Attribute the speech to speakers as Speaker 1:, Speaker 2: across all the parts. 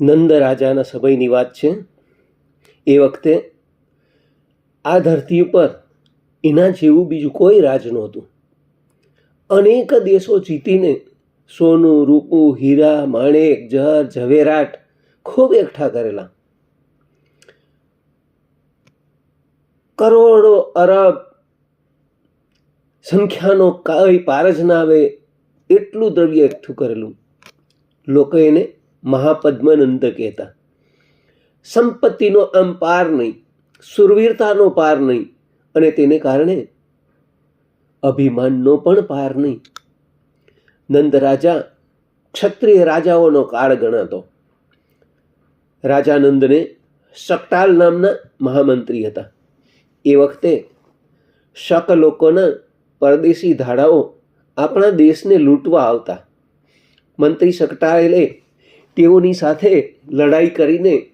Speaker 1: નંદ રાજાના સમયની વાત છે. એ વખતે આ ધરતી ઉપર એના જેવું બીજું કોઈ રાજ નહોતું. અનેક દેશો જીતીને સોનું, રૂપું, હીરા, માણેક જર ઝવેરાટ ખૂબ એકઠા કરેલા. કરોડો અરબ સંખ્યાનો કઈ પાર જ ના આવે એટલું દ્રવ્ય એકઠું કરેલું. લોકો એને મહાપદ્મનંદ કહેતા. સંપત્તિનો આમ પાર નહીં, સુરવીરતાનો પાર નહીં અને તેને કારણે અભિમાનનો પણ પાર નહીં. નંદ રાજા ક્ષત્રિય રાજાઓનો કાળ ગણાતો. રાજાનંદને શકટાલ નામના મહામંત્રી હતા. એ વખતે શક લોકોના પરદેશી ધાડાઓ આપણા દેશને લૂંટવા આવતા. મંત્રી શકટાલે તેઓની સાથે લડાઈ કરીને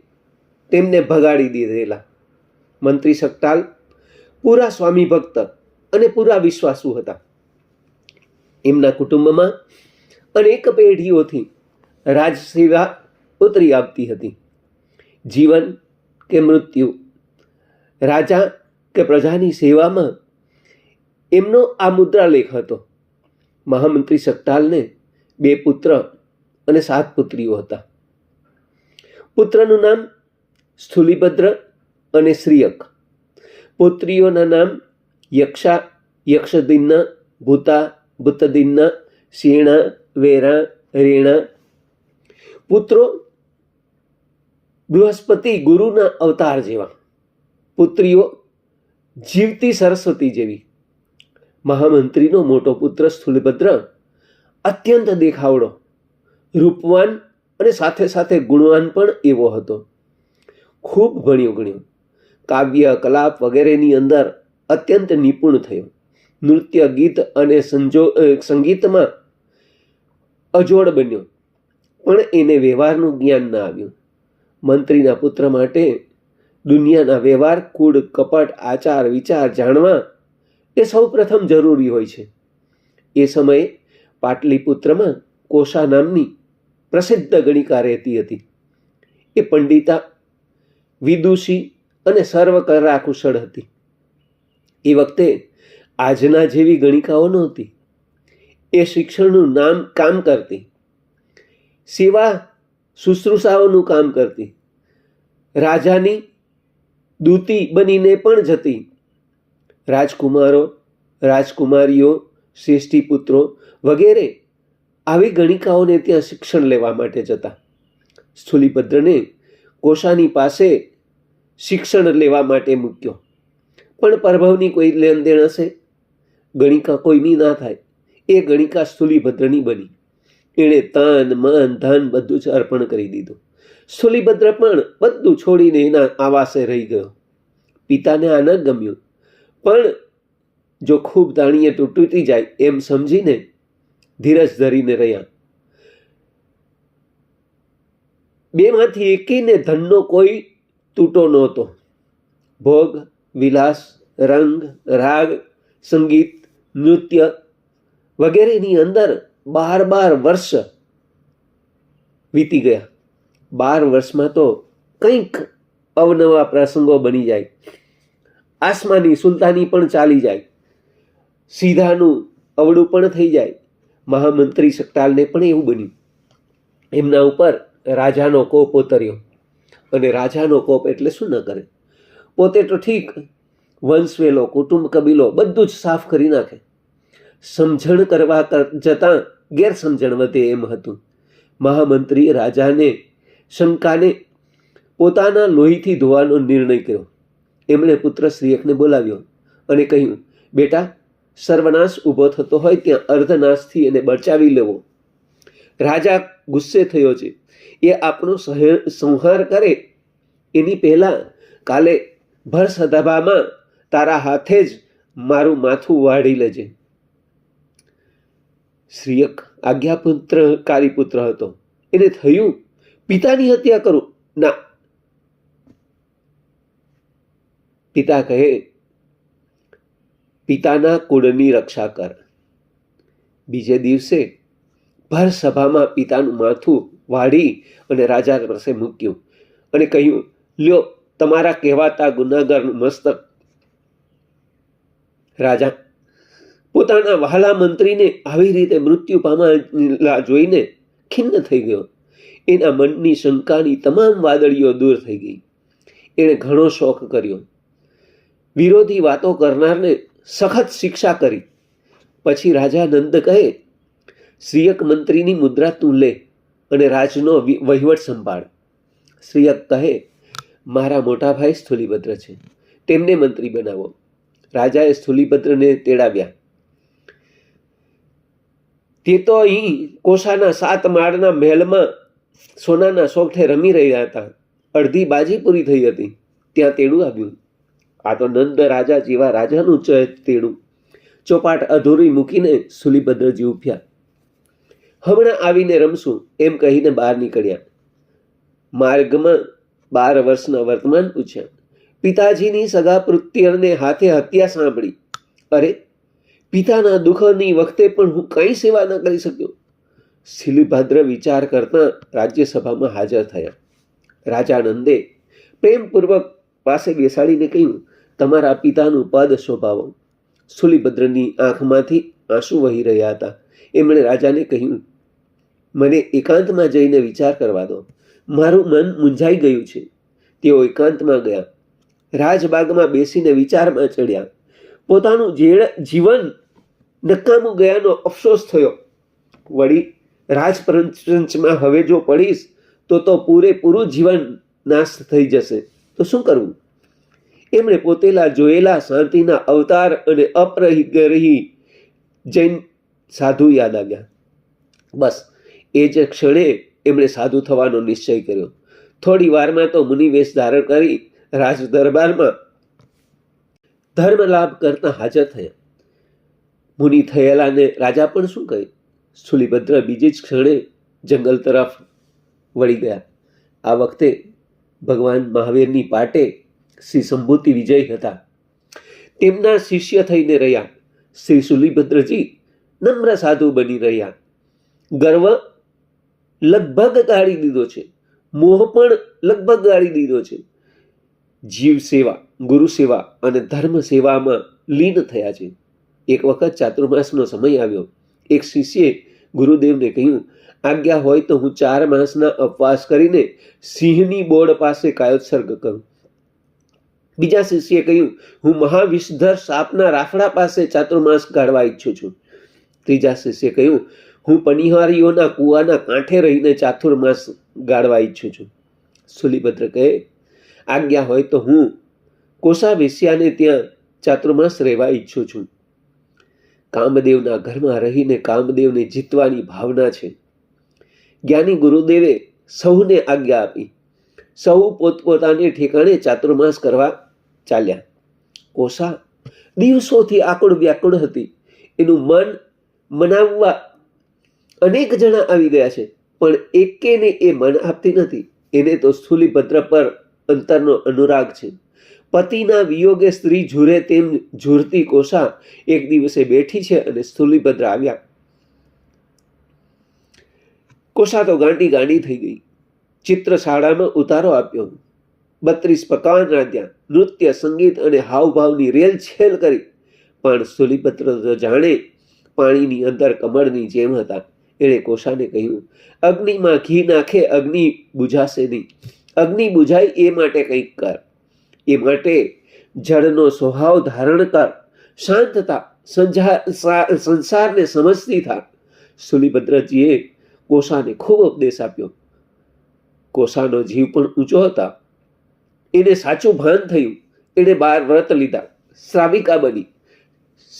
Speaker 1: તેમને ભગાડી દીધેલા. મંત્રી શકટાલ પૂરા સ્વામી ભક્ત અને પૂરા વિશ્વાસુ હતા. એમના કુટુંબમાં અનેક પેઢીઓથી રાજસેવા ઉતરી આવતી હતી. જીવન કે મૃત્યુ, રાજા કે પ્રજાની સેવામાં એમનો આ મુદ્રાલેખ હતો. મહામંત્રી શકટાલને બે પુત્ર અને સાત પુત્રીઓ હતા. પુત્રનું નામ સ્થુલીભદ્ર અને શ્રીયક. પુત્રીઓના નામ યક્ષા, યક્ષદિન્ના, ભૂતા, ભૂતદિન્ના, શેણા, વેરા, રેણા. પુત્રો બૃહસ્પતિ ગુરુના અવતાર જેવા. પુત્રીઓ જીવતી સરસ્વતી જેવી. મહામંત્રીનો મોટો પુત્ર સ્થુલભદ્ર, અત્યંત દેખાવડો. રૂપવાન અને સાથે સાથે ગુણવાન પણ એવો હતો. ખૂબ ભણ્યો ગણ્યો. કાવ્ય, કલાપ વગેરેની અંદર અત્યંત નિપુણ થયો. નૃત્ય, ગીત અને સંજો સંગીતમાં અજોડ બન્યો. પણ એને વ્યવહારનું જ્ઞાન ના આવ્યું. મંત્રીના પુત્ર માટે દુનિયાના વ્યવહાર કૂડ કપટ, આચાર, વિચાર જાણવા એ સૌ પ્રથમ જરૂરી હોય છે. એ સમયે પાટલીપુત્રમાં કોષા નામની પ્રસિદ્ધ ગણિકા રહેતી હતી. એ પંડિતા, વિદુષી અને સર્વ કરા કુશળ હતી. એ વખતે આજના જેવી ગણિકાઓ નહોતી. એ શિક્ષણનું નામ કામ કરતી. સેવા શુશ્રૂષાઓનું કામ કરતી. રાજાની દૂતી બનીને પણ જતી. રાજકુમારો, રાજકુમારીઓ, શ્રેષ્ઠી પુત્રો વગેરે આવી ગણિકાઓને ત્યાં શિક્ષણ લેવા માટે જતા. સ્થુલીભદ્રને કોષાની પાસે શિક્ષણ લેવા માટે મૂક્યો. પણ પ્રભવની કોઈ લેણદેણ હશે? ગણિકા કોઈની ના થાય. એ ગણિકા સ્થુલીભદ્રની બની. એણે તન, મન, ધન બધું જ અર્પણ કરી દીધું. સ્થુલીભદ્ર પણ બધું છોડીને એના આવાસે રહી ગયો. પિતાને આ ન ગમ્યું. પણ જો ખૂબ દાણીએ તૂટી જાય એમ સમજીને ધીરજ ધરીને રહ્યા. બેમાંથી એકીને ધનનો કોઈ તૂટો નહોતો. ભોગ, વિલાસ, રંગ, રાગ, સંગીત, નૃત્ય વગેરેની અંદર બાર બાર વર્ષ વીતી ગયા. બાર વર્ષમાં તો કંઈક અવનવા પ્રસંગો બની જાય. આસમાની સુલતાની પણ ચાલી જાય. સીધાનું અવળું પણ થઈ જાય. મહામંત્રી સકતાલને પણ એવું બન્યું. એમના ઉપર રાજાનો કોપ ઉતર્યો. અને રાજાનો કોપ એટલે શું ન કરે? પોતે તો ઠીક, વંશવેલો, કુટુંબ, કબીલો, બધું જ સાફ કરી નાખે. સમજણ કરવા જતાં ગેરસમજણ વધે એમ હતું. મહામંત્રીએ રાજાને, શંકાને પોતાના લોહીથી ધોવાનો નિર્ણય કર્યો. એમણે પુત્ર શ્રીયકને બોલાવ્યો અને કહ્યું, બેટા સર્વનાશ ઊભો થતો હોય ત્યાં અર્ધનાશથી એને બચાવી લેવો. રાજા ગુસ્સે થયો છે. એ આપણો સહે- સંહાર કરે. એની પહેલાં કાલે ભર સભામાં તારા હાથે જ મારું માથું વાળી લેજે. શ્રીયક આજ્ઞાપુત્ર પુત્ર હતો. એને થયું, પિતાની હત્યા કરું. ના. પિતા કહે પિતાના કુળની રક્ષા કર. બીજે દિવસે ભર સભામાં પિતાનું માથું વાળી અને રાજા પાસે મૂક્યું અને કહ્યું, લ્યો, તમારા કહેવાતા ગુનાગરનું મસ્તક. રાજા પોતાના વહાલા મંત્રીને આવી રીતે મૃત્યુ પામેલા જોઈને ખિન્ન થઈ ગયો. એના મનની શંકાની તમામ વાદળીઓ દૂર થઈ ગઈ. એણે ઘણો શોખ કર્યો. વિરોધી વાતો કરનારને સખત શિક્ષા કરી. પછી રાજા નંદ કહે શ્રીયક મંત્રીની મુદ્રા તું લે અને રાજનો વહીવટ સંભાળ. શ્રીયક કહે, મારા મોટા ભાઈ સ્થુલીભદ્ર છે. તેમને મંત્રી બનાવો. રાજાએ સ્થુલીભદ્રને તેડાવ્યા. તે તો અહીં કોસાના સાત માળના મહેલમાં સોનાના શોખે રમી રહ્યા હતા. અડધી બાજી પૂરી થઈ હતી. ત્યાં તેડું આવ્યું. આ તો નંદ રાજા જેવા રાજાનું ચ તેડું. ચોપાટ અધૂરી મૂકીને સુલીભદ્રજી ઉભ્યા. હમણાં આવીને રમશું એમ કહીને બહાર નીકળ્યા. માર્ગમાં બાર વર્ષના વર્તમાન પૂછ્યા. પિતાજીની સગા પુત્રને હાથે હત્યા સાંભળી. અરે, પિતાના દુઃખની વખતે પણ હું કંઈ સેવા ન કરી શક્યો? શિલીભદ્ર વિચાર કરતા રાજ્યસભામાં હાજર થયા. રાજા નંદે પ્રેમપૂર્વક પાસે બેસાડીને કહ્યું તમારા પિતાનું પદ શોભાવો. સુલીભદ્રની આંખમાંથી આંસુ વહી રહ્યા હતા. એમણે રાજાને કહ્યું, મને એકાંતમાં જઈને વિચાર કરવા દો. મારું મન મૂંઝાઈ ગયું છે. તેઓ એકાંતમાં ગયા. રાજબાગમાં બેસીને વિચારમાં ચડ્યા. પોતાનું જે- જીવન નકામું ગયાનો અફસોસ થયો. વળી, રાજપ્રંચમાં હવે જો પડીશ, તો તો પૂરેપૂરું જીવન નાશ થઈ જશે. તો શું કરવું એમણે પોતેલા જોયેલા શાંતિના અવતાર અને અપરહી જૈન સાધુ યાદ આવ્યા. બસ, એ જ ક્ષણે એમણે સાધુ થવાનો નિશ્ચય કર્યો. થોડી વારમાં તો મુનિવેશ ધારણ કરી રાજ દરબારમાં ધર્મ લાભ કરતા હાજર થયા. મુનિ થયેલાને રાજા પણ શું કહે? સુલીભદ્ર બીજી જ ક્ષણે જંગલ તરફ વળી ગયા. આ વખતે ભગવાન મહાવીરની પાટે શ્રી સંભૂતિ વિજય હતા. તેમના શિષ્ય થઈને રહ્યા. શ્રી સુલીભદ્રજી નમ્ર સાધુ બની રહ્યા. ગર્વ લગભગ ગાળી દીધો છે. મોહ પણ લગભગ ગાળી દીધો છે. જીવ સેવા, ગુરુ સેવા અને ધર્મ સેવામાં લીન થયા છે. એક વખત ચાતુર્માસનો સમય આવ્યો. એક શિષ્યે ગુરુદેવને કહ્યું, આજ્ઞા હોય તો હું ચાર માસના ઉપવાસ કરીને સિંહની બોર્ડ પાસે કાયોત્સર્ગ કરું. બીજા શિષ્યે કહ્યું, હું મહાવિષધર સાપના રાફડા પાસે ચાતુર્માસ કાઢવા ઈચ્છું છું. ત્રીજા શિષ્યે કહ્યું, હું પનિહારીઓના કૂવાના કાંઠે રહીને ચાતુર્માસ ગાળવા ઈચ્છું છું. સુલીભદ્ર કહે, આજ્ઞા હોય તો હું કોસા વેશ્યાને ત્યાં ચાતુર્માસ રહેવા ઈચ્છું છું. કામદેવના ઘરમાં રહીને કામદેવને જીતવાની ભાવના છે. જ્ઞાની ગુરુદેવે સૌને આજ્ઞા આપી. સૌ પોતપોતાની ઠેકાણે ચાતુર્માસ કરવા ચાલ્યા. કોસા દિવસોથી આકુળ વ્યાકુળ હતી. એનું મન મનાવવા અનેક જણા આવી ગયા છે, પણ એકેને એ મન આપતી નથી. એને તો સ્થૂલીભદ્ર પર અંતરનો અનુરાગ છે. પતિના વિયોગે સ્ત્રી ઝૂરે તેમ ઝૂરતી કોષા એક દિવસે બેઠી છે અને સ્થૂલીભદ્ર આવ્યા. કોષા તો ગાંડી ગાંડી થઈ ગઈ. ચિત્રશાળામાં ઉતારો આપ્યો. બત્રીસ પકવાન રાંધ્યા. નૃત્ય, સંગીત અને હાવભાવની રેલ છેલ કરી. પણ સુલીપત્ર તો જાણે પાણીની અંદર કમળની જેમ હતા. એણે કોષાને કહ્યું, અગ્નિમાં ઘી નાખે, અગ્નિ બુઝાશે નહીં. અગ્નિ બુઝાય એ માટે કંઈક કર. એ માટે જળનો સ્વભાવ ધારણ કર. શાંત થા સંજા- સંસારને સમજતી થા સુલીભદ્રજીએ કોષાને ખૂબ ઉપદેશ આપ્યો. કોષાનો જીવ પણ ઊંચો હતા. એને સાચું ભાન થયું. એણે બાર વ્રત લીધા. શ્રાવિકા બની.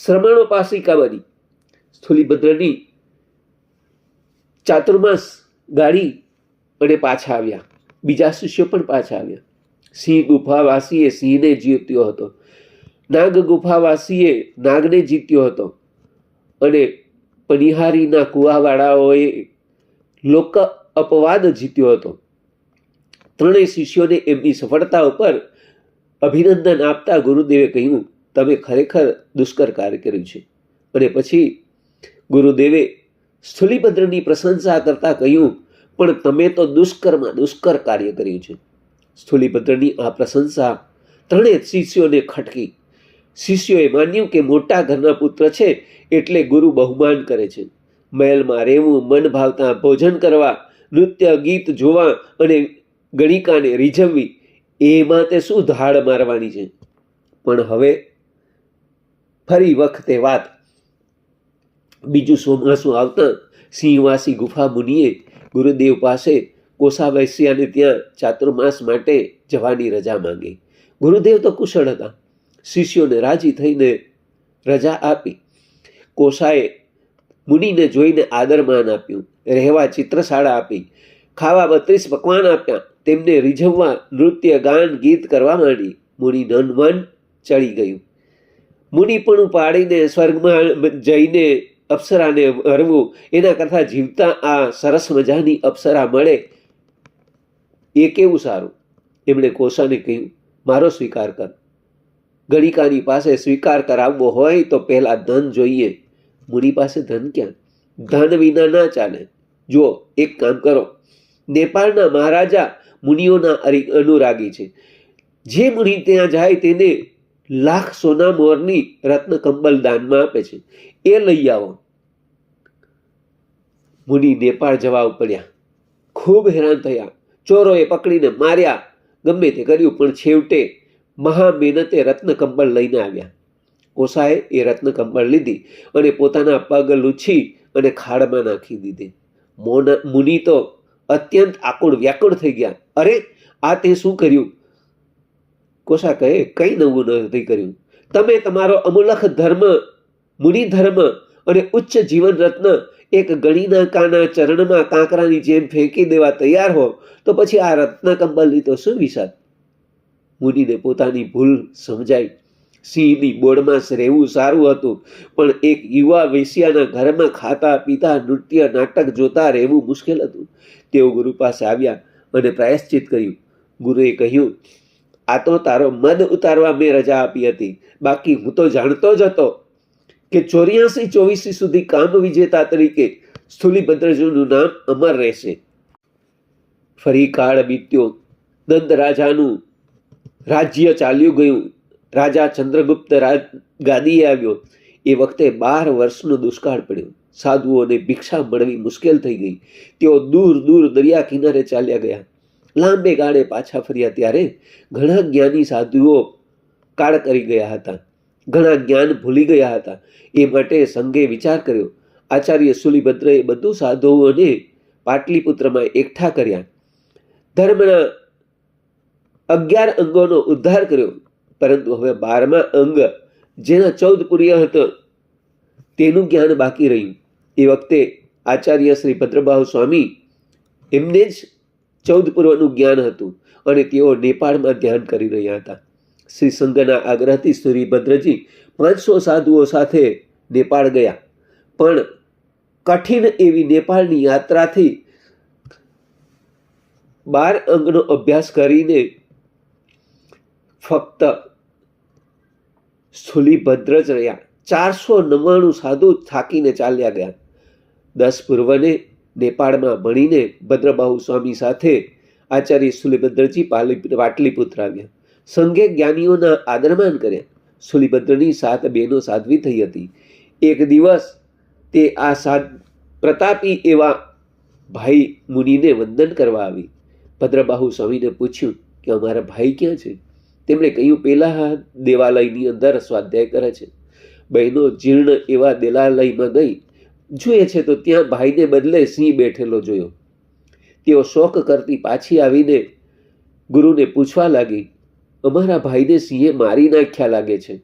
Speaker 1: શ્રમણોપાસિકા બની. સ્થુલીભદ્રની ચાતુર્માસ ગાળી અને પાછા આવ્યા. બીજા શિષ્યો પણ પાછા આવ્યા. સિંહ ગુફાવાસીએ સિંહને જીત્યો હતો. નાગ ગુફાવાસીએ નાગને જીત્યો હતો. અને પનિહારીના કુવાવાળાઓએ લોક અપવાદ જીત્યો હતો. ત્રણેય શિષ્યોને એમની સફળતા ઉપર અભિનંદન આપતા ગુરુદેવે કહ્યું, તમે ખરેખર દુષ્કર કાર્ય કર્યું છે. અને પછી ગુરુદેવે સ્થુલીભદ્રની પ્રશંસા કરતાં કહ્યું, પણ તમે તો દુષ્કરમાં દુષ્કર કાર્ય કર્યું છે. સ્થુલીભદ્રની આ પ્રશંસા ત્રણેય શિષ્યોને ખટકી. શિષ્યોએ માન્યું કે મોટા ઘરના પુત્ર છે એટલે ગુરુ બહુમાન કરે છે. મહેલમાં રહેવું, મન ભાવતા ભોજન કરવા, નૃત્ય, ગીત જોવા અને ગણિકાને રીઝવવી એમાં તે શું ધાડ મારવાની છે? પણ હવે ફરી વખતે વાત. બીજું સોમાસું આવતા સિંહવાસી ગુફા મુનિએ ગુરુદેવ પાસે કોસા વૈશ્યાને ત્યાં ચાતુર્માસ માટે જવાની રજા માંગી. ગુરુદેવ તો કુશળ હતા. શિષ્યોને રાજી થઈને રજા આપી. કોસાએ મુનિને જોઈને આદરમાન આપ્યું. રહેવા ચિત્રશાળા આપી. ખાવા બત્રીસ પકવાન આપ્યા. તેમને રીઝવવા નૃત્ય, ગાન, ગીત કરવા માંડી. મુનિ મન ચડી ગયું. મુનિ પણ પાડીને સ્વર્ગમાં જઈને અપ્સરાને હરવું. એના કરતાં જીવતા આ સરસ મજાની અપ્સરા મળે એ કેવું સારું? એમણે કોસાને કહ્યું, મારો સ્વીકાર કર. ગણિકાની પાસે સ્વીકાર કરાવવો હોય તો પહેલાં ધન જોઈએ. મુનિ પાસે ધન ક્યાં? ધન વિના ના ચાલે. જુઓ, એક કામ કરો. નેપાળના મહારાજા મુનિઓના અનુરાગી છે. જે મુનિ ત્યાં જાય તેને લાખ સોના મોરની રત્ન કંબલ દાનમાં આપે છે. એ લઈ આવો. મુનિ નેપાળ જવા ઉપડ્યા. ખૂબ હેરાન થયા. ચોરોએ પકડીને માર્યા. ગમે તે કર્યું, પણ છેવટે મહા મહેનતે રત્ન કંબળ લઈને આવ્યા. ઓસાએ એ રત્ન કંબળ લીધી અને પોતાના પગ લૂછી અને ખાડમાં નાખી દીધી. મોન, મુનિ તો અત્યંત આકુળ વ્યાકુળ થઈ ગયા. અરે, આ તે શું કર્યું? કોસા કહે કંઈ નવું નથી કર્યું. તમે તમારો અમુલખ ધર્મ, મુનિ ધર્મ અને ઉચ્ચ જીવન રત્ન એક ગણીના કાના ચરણમાં કાંકરાની જેમ ફેંકી દેવા તૈયાર હો, તો પછી આ રત્ન કંબલની તો શું વિષાદ મુનિને પોતાની ભૂલ સમજાઈ. સિંહની બોર્ડમાં રહેવું સારું હતું, પણ એક યુવા વેશ્યાના ઘરમાં ખાતા પીતા નૃત્ય, નાટક જોતા રહેવું મુશ્કેલ હતું. તેઓ ગુરુ પાસે આવ્યા અને પ્રાયશ્ચિત કર્યું. ગુરુએ કહ્યું, આ તો તારો મદ ઉતારવા મેં રજા આપી હતી. બાકી હું તો જાણતો જ હતો કે ચોર્યાસી ચોવીસી સુધી કામ વિજેતા તરીકે સ્થુલીભદ્રજીનું નામ અમર રહેશે. ફરી કાળ બીત્યો દંત રાજાનું રાજ્ય ચાલ્યું ગયું. રાજા ચંદ્રગુપ્ત રાજ ગાદીએ આવ્યો. એ વખતે બાર વર્ષનો દુષ્કાળ પડ્યો. સાધુઓને ભિક્ષા મળવી મુશ્કેલ થઈ ગઈ. તેઓ દૂર દૂર દરિયા કિનારે ચાલ્યા ગયા. લાંબે ગાળે પાછા ફર્યા ત્યારે ઘણા જ્ઞાની સાધુઓ કાળ કરી ગયા હતા. ઘણા જ્ઞાન ભૂલી ગયા હતા. એ માટે સંઘે વિચાર કર્યો. આચાર્ય સુલીભદ્રએ બધું સાધુઓને પાટલીપુત્રમાં એકઠા કર્યા. ધર્મના અગિયાર અંગોનો ઉદ્ધાર કર્યો. પરંતુ હવે બારમા અંગ, જેના ચૌદ પુર્ય હતો, તેનું જ્ઞાન બાકી રહ્યું. એ વખતે આચાર્ય શ્રી ભદ્રભાવ સ્વામી એમને જ ચૌદ પૂર્વનું જ્ઞાન હતું અને તેઓ નેપાળમાં ધ્યાન કરી રહ્યા હતા. શ્રી સંઘના આગ્રહથી શ્રી ભદ્રજી પાંચસો સાધુઓ સાથે નેપાળ ગયા. પણ કઠિન એવી નેપાળની યાત્રાથી બાર અંગનો અભ્યાસ કરીને ફક્ત સ્થુલીભદ્ર જ રહ્યા. ચારસો નવ્વાણું સાધુ થાકીને ચાલ્યા ગયા. દસ પૂર્વને નેપાળમાં ભણીને ભદ્રબાહુ સ્વામી સાથે આચાર્ય સુલીભદ્રજી પાલી પાટલીપુત્ર આવ્યા. સંઘે જ્ઞાનીઓના આદરમાન કર્યા. સુલીભદ્રની સાત બહેનો સાધ્વી થઈ હતી. એક દિવસ તે આ સાત પ્રતાપી એવા ભાઈ મુનિને વંદન કરવા આવી. ભદ્રબાહુ સ્વામીને પૂછ્યું કે અમારા ભાઈ ક્યાં છે? તેમણે કહ્યું પહેલાં દેવાલયની અંદર સ્વાધ્યાય કરે છે. બહેનો જીર્ણ એવા દેવાલયમાં ગઈ જોઈએ છે તો ત્યાં ભાઈને બદલે સિંહ બેઠેલો જોયો. તેઓ શોક કરતી પાછી આવીને ગુરુને પૂછવા લાગી, અમારા ભાઈને સિંહે મારી નાખ્યા લાગે છે.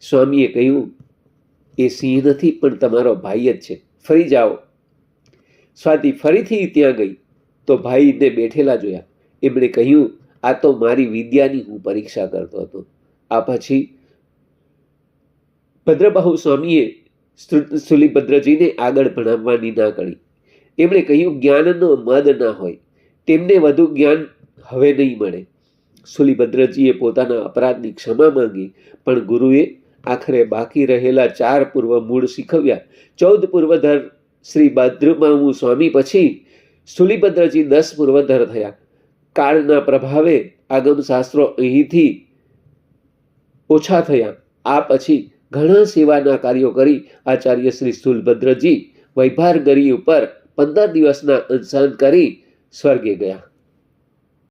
Speaker 1: સ્વામીએ કહ્યું, એ સિંહ નથી, પણ તમારો ભાઈ જ છે. ફરી જાઓ. સ્વાતિ ફરીથી ત્યાં ગઈ, તો ભાઈને બેઠેલા જોયા. એમણે કહ્યું, આ તો મારી વિદ્યાની હું પરીક્ષા કરતો હતો. આ પછી ભદ્રબાહુ સ્વામીએ સુલીભદ્રજીને આગળ ભણાવવાની ના કરી એમણે કહ્યું, જ્ઞાનનો મદ ના હોય. તેમને વધુ જ્ઞાન હવે નહીં મળે. સુલીભદ્રજીએ પોતાના અપરાધની ક્ષમા માંગી, પણ ગુરુએ આખરે બાકી રહેલા ચાર પૂર્વ મૂળ શીખવ્યા. ચૌદ પૂર્વધર શ્રી ભદ્રમાવું સ્વામી પછી સુલીભદ્રજી દસ પૂર્વધર થયા. કાળના પ્રભાવે આગમ શાસ્ત્રો અહીંથી ઓછા થયા. આ પછી ઘણા સેવાના કાર્યો કરી આચાર્ય શ્રી સ્થુલભદ્રજી વૈભાર ગરી ઉપર પંદર દિવસના અંશાન કરી સ્વર્ગે ગયા.